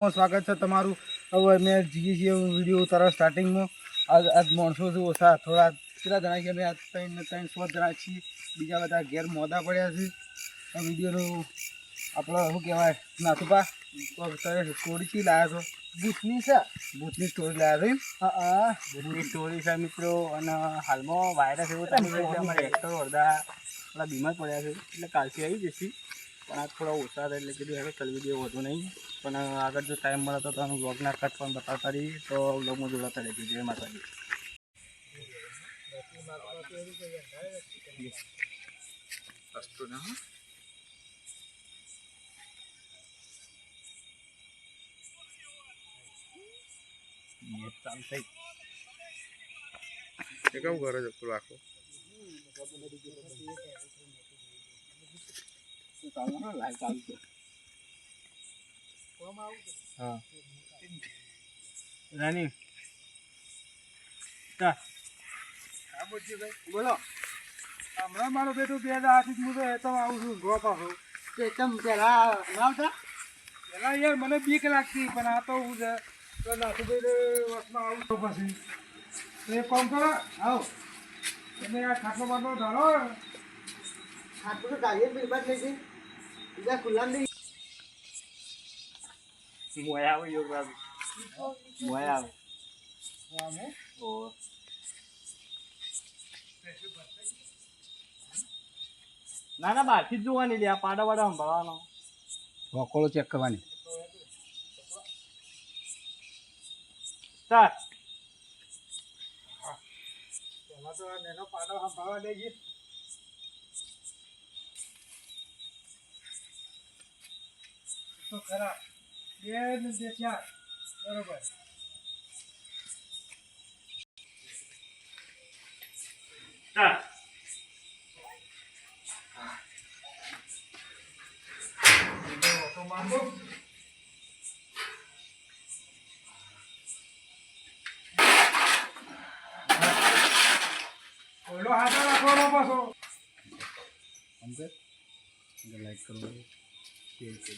સ્વાગત છે તમારું. હવે મેં જીએ છીએ વીડિયો તારા સ્ટાર્ટિંગમાં આજ આજ માણસો છે ઓછા થોડા કેટલા જણા છે અમે આજ ત્રણ ત્રણ સો જણા છીએ. બીજા બધા ઘેર મોદા પડ્યા છે. આ વિડીયોનું આપણો શું કહેવાય? નાથુપા તમે સ્ટોરી ચી લાવ્યા છો? ભૂતની છે? ભૂતની સ્ટોરી લાવ્યા છે હા હા. ભૂતની સ્ટોરી છે મિત્રો. અને હાલમાં વાયરસ એવો છે. અમારે એક્ટર અડધા થોડા બીમાર પડ્યા છે. એટલે કાલથી આવી જશે. પણ આ થોડા ઓછા હતા એટલે કીધું હવે કલ વીડિયો વધુ નહીં. પણ આગળ જો ટાઈમ મળે તો તમે વ્લોગના કટ પણ બતાવતા રહીએ, તો વ્લોગમાં જોડાતા રહેજો. જય માતાજી. કેવું કરે છે પેલું ચાલુ ને લાઈવ ચાલુ છે હા રાની. બોલો. હમણાં મારો બેટો બે દાથી હું તો એ તો આવું છું ગો પાછો તે તમ પેલા લાવતા? પેલા યાર મને બીક લાગતી પણ આ તો હું છે. તો નાથુભાઈ વસમાં આવું તો પછી. તો એક કામ કરો. આવો. તમે આ ખાટલો બાટલો ધારો. આટલું તો ગાડીએ બિલબાદ લઈ ગઈ બીજા ખુલ્લા નહીં મોયા આવે યોગ બાબુ મોયા આવે ઓ ના ના બહારથી જ જોવાની લે આ પાડા વાડા સંભાળવાનો વકોળો ચેક કરવાની ચાલ પહેલાં તો નેનો પાડો સંભાળવા દેજે તો ખરા. બે ને બે ચાર. બરોબર. ઓટો મારતો ઓલો હાથો રાખવાનો પાછો. સમજે? લાઈક કરો શેર કરો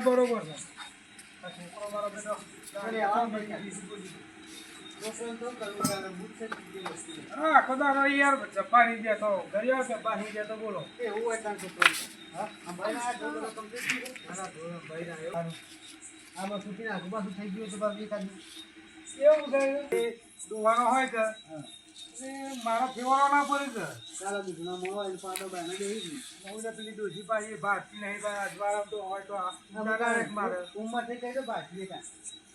બરોબર છે. છોકરો મારો બેટો હા આખો દાડો યાર જપાની દે તો ગયો કે બાહી દે તો બોલો. એવું હોય ત્યાં થઈ આવ્યો. આમાં છૂટીને નાખું પાછું થઈ ગયું તો બાબી કાઢી એવું એ દોવાનો હોય એ મારો ફેવરો ના પડે છે. ચાલો મોળો એને પાડો બાને હું તો પેલી ડોસી પાછી ભાગતી નહીં ભાઈ અજવાળા તો હોય તો આ ડાયરેક્ટ મારે. ઉંમરથી કહી દો કાંઈ તો આ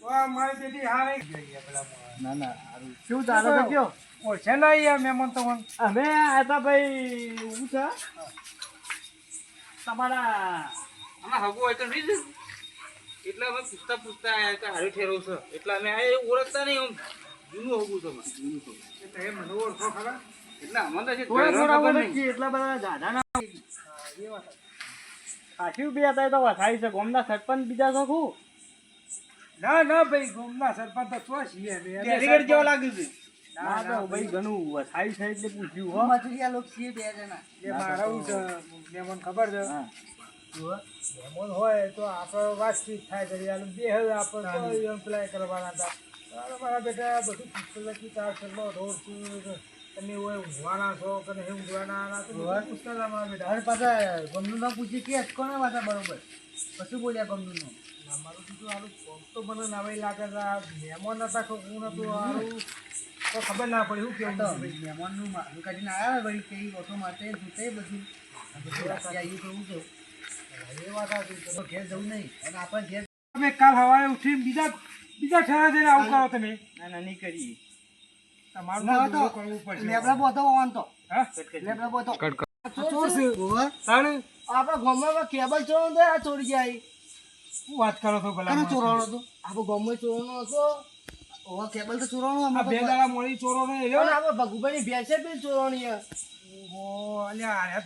મારી બેટી હારે. ગઈ પેલા મોણા. ના ના સારું શું ચાલે તો કયો ઓળખે ના યાર મહેમાન તો અમે આતા ભાઈ હું છે. તમારા આમાં હગો હોય તો એટલે અમે પૂછતા પૂછતા આયા કે હારી ઠેરવ છે. એટલે અમે આ એ ઓળખતા નહીં આમ. જૂનું હગું છે જૂનું હગું. એટલે એ મને ઓળખો ખરા. એટલે અમને તો છે થોડા થોડા ખબર એટલા બધા દાદા ના ખાસી બે હતા એ તો વસાઈ છે. ગોમના સરપંચ બીજા છો ખું ના ના ભાઈ ગોમના સરપંચ તો છો છીએ ડેલીગેટ જેવા છે. ના તો ભાઈ ઘણું વસાઈ છે એટલે પૂછ્યું હો. એ મારા છે મહેમાન ખબર છે. મહેમાન હોય તો આપણે વાતચીત થાય કરી આલું બે હજાર આપણે તો કરવાના હતા. મારા બેટા બધું રોડ તમે ઊંઘવાના છો કે નહીં ઊંઘવાના? તો પૂછતા હતા મારા બેટા. હવે પાછા ગમનું ના પૂછી કે કોને વાતા બરોબર. કશું બોલ્યા ગમનું નું. મારું કીધું હારું કોમ તો મને નવાઈ લાગે હતા મહેમાન હતા હું નતું હારું તો ખબર ના પડી શું કેવું તો. મહેમાનનું મારું કાઢીને આવ્યા ભાઈ કઈ ઓટો માટે જોતે બધું. આ બધું રાત્રે આવ્યું તો એ વાત સાચી તો ઘેર જવું નહીં. અને આપણે ઘેર તમે કાલ સવારે ઉઠીને બીજા બીજા ઠેરા જઈને આવું કરો તમે. ના ના નહીં કરીએ. કેબલ ચોરો તો આ ચોરી ગયા વાત કરો છો માણસ? ચોરાણો હતો? આપણો ગામમાં ચોરાણો હતો. ઓવા કેબલ તો ચોરાણો આ બે દાડા મોડી ચોરો ને? પણ આપણે ભગુભાઈની ભેંસે બી ચોરાણી ઓહો અલ્યા આ